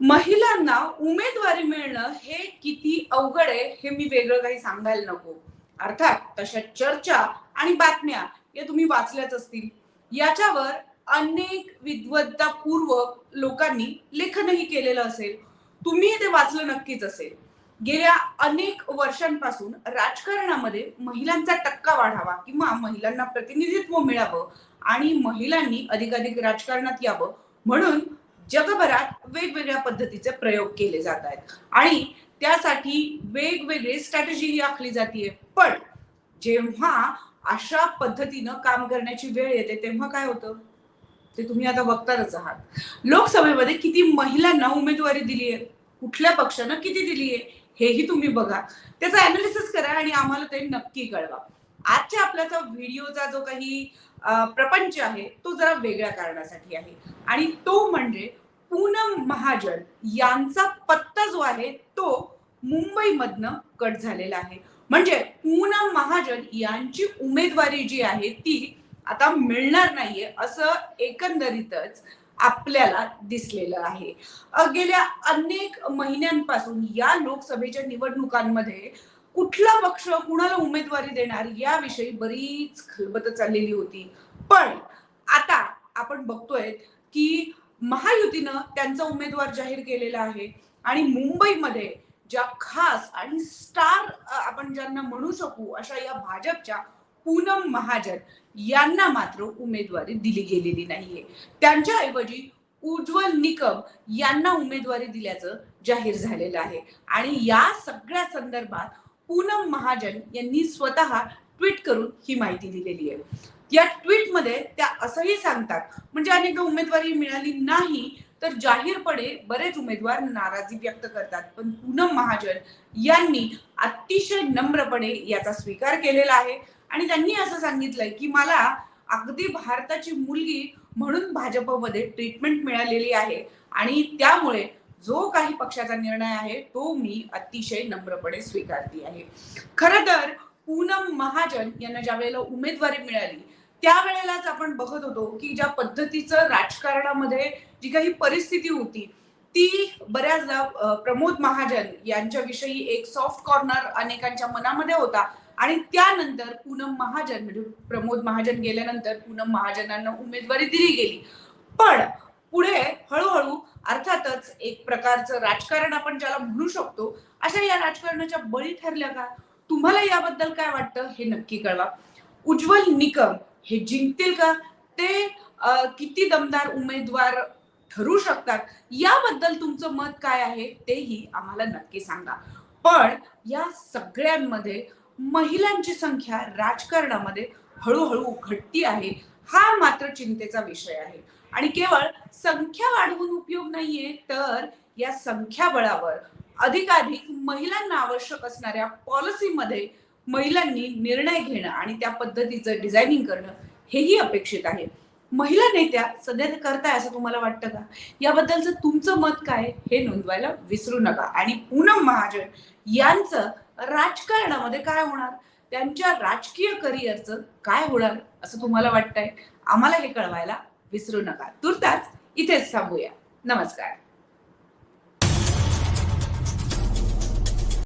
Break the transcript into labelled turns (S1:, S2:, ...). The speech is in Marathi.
S1: महिलांना उमेदवारी मिळणं हे किती अवघड आहे हे मी वेगळं काही सांगायला नको. अर्थात तशा चर्चा आणि बातम्या या तुम्ही वाचल्याच असतील. याच्यावर अनेक विद्वत्तापूर्वक लोकांनी लेखनही केलेलं असेल. तुम्ही ते वाचलं नक्कीच असेल. गेल्या अनेक वर्षांपासून राजकारणामध्ये महिलांचा टक्का वाढावा किंवा महिलांना प्रतिनिधित्व मिळावं आणि महिलांनी अधिकाधिक राजकारणात यावं म्हणून जगभरात वेगवेगळ्या पद्धतीचे प्रयोग केले जात आहेत. आणि त्यासाठी वेगवेगळी स्ट्रॅटेजी आखली जाते पण जेव्हा अशा पद्धतीनं काम करण्याची वेळ येते तेव्हा काय होतं? ते तुम्ही आता बघताच आहात. लोकसभेमध्ये किती महिलांना उमेदवारी दिली आहे कुठल्या पक्षानं किती दिली आहे हेही तुम्ही बघा. त्याचं अनालिसिस करा आणि आम्हाला ते नक्की कळवा. आजच्या आपल्याचा व्हिडिओचा जो काही प्रपंच आहे तो जरा वेगळ्या कारणासाठी आहे. आणि तो म्हणजे पूनम महाजन यांचा पत्ता जो आहे तो मुंबईमधनं कट झालेला आहे. म्हणजे पूनम महाजन यांची उमेदवारी जी आहे ती आता मिळणार नाहीये असं एकंदरीतच आपल्याला दिसलेलं आहे. गेल्या अनेक महिन्यांपासून या लोकसभेच्या निवडणुकांमध्ये कुठला पक्ष कुणाला उमेदवारी देणार याविषयी बरीच खलबत चाललेली होती. पण आता आपण बघतोय की महायुतीनं त्यांचा उमेदवार जाहीर केलेला आहे आणि मुंबईमध्ये ज्या खास आणि स्टार आपण ज्यांना म्हणू शकू अशा या भाजपच्या पूनम महाजन यांना मात्र उमेदवारी दिली गेलेली नाहीये. त्यांच्याऐवजी उज्ज्वल निकम यांना उमेदवारी दिल्याचं जाहीर झालेलं आहे. आणि या सगळ्या संदर्भात पूनम महाजन यांनी स्वतः ट्विट करून ही माहिती दिलेली आहे. या ट्विटमध्ये त्या असंही सांगतात म्हणजे अनेक उमेदवारी मिळाली नाही तर जाहीरपणे बरेच उमेदवार नाराजी व्यक्त करतात. पण पूनम महाजन यांनी अतिशय नम्रपणे याचा स्वीकार केलेला आहे. आणि त्यांनी असं सांगितलंय की मला अगदी भारताची मुलगी म्हणून भाजपमध्ये ट्रीटमेंट मिळालेली आहे. आणि त्यामुळे जो काही पक्षाचा निर्णय आहे तो मी अतिशय नम्रपणे स्वीकारते आहे. खर तर पूनम महाजन यांना ज्या वेळेला उमेदवारी मिळाली त्यावेळेलाच आपण बघत होतो की ज्या पद्धतीचं राजकारणामध्ये जी काही परिस्थिती होती ती बऱ्याचदा प्रमोद महाजन यांच्याविषयी एक सॉफ्ट कॉर्नर अनेकांच्या मनामध्ये होता आणि त्यानंतर पूनम महाजन म्हणजे प्रमोद महाजन गेल्यानंतर पूनम महाजनांना उमेदवारी दिली गेली. पण पुढे हळूहळू अर्थातच एक प्रकारचं राजकारण आपण ज्याला म्हणू शकतो अशा या राजकारणाच्या बळी ठरल्या का? तुम्हाला याबद्दल काय वाटतं हे नक्की कळवा. उज्ज्वल निकम हे जिंकतील का? ते किती दमदार उमेदवार ठरू शकतात? याबद्दल तुमचं मत काय आहे तेही आम्हाला नक्की सांगा. पण या सगळ्यांमध्ये महिलांची संख्या राजकारणामध्ये हळूहळू घटती आहे. हा मात्र चिंतेचा विषय आहे. आणि केवळ संख्या वाढवून उपयोग नाहीये तर या संख्याबळावर अधिकाधिक महिलांना आवश्यक असणाऱ्या पॉलिसीमध्ये महिलांनी निर्णय घेणं आणि त्या पद्धतीचं डिझायनिंग करणं हेही अपेक्षित आहे. महिला नेत्या सध्या ते करताय असं तुम्हाला वाटतं का? याबद्दलचं तुमचं मत काय हे नोंदवायला विसरू नका. आणि पूनम महाजन यांचं राजकारणामध्ये काय होणार? त्यांच्या राजकीय करिअरचं काय होणार असं तुम्हाला वाटतंय? आम्हाला हे कळवायला विसरू नका. तुर्तास इथेच थांबूया. नमस्कार.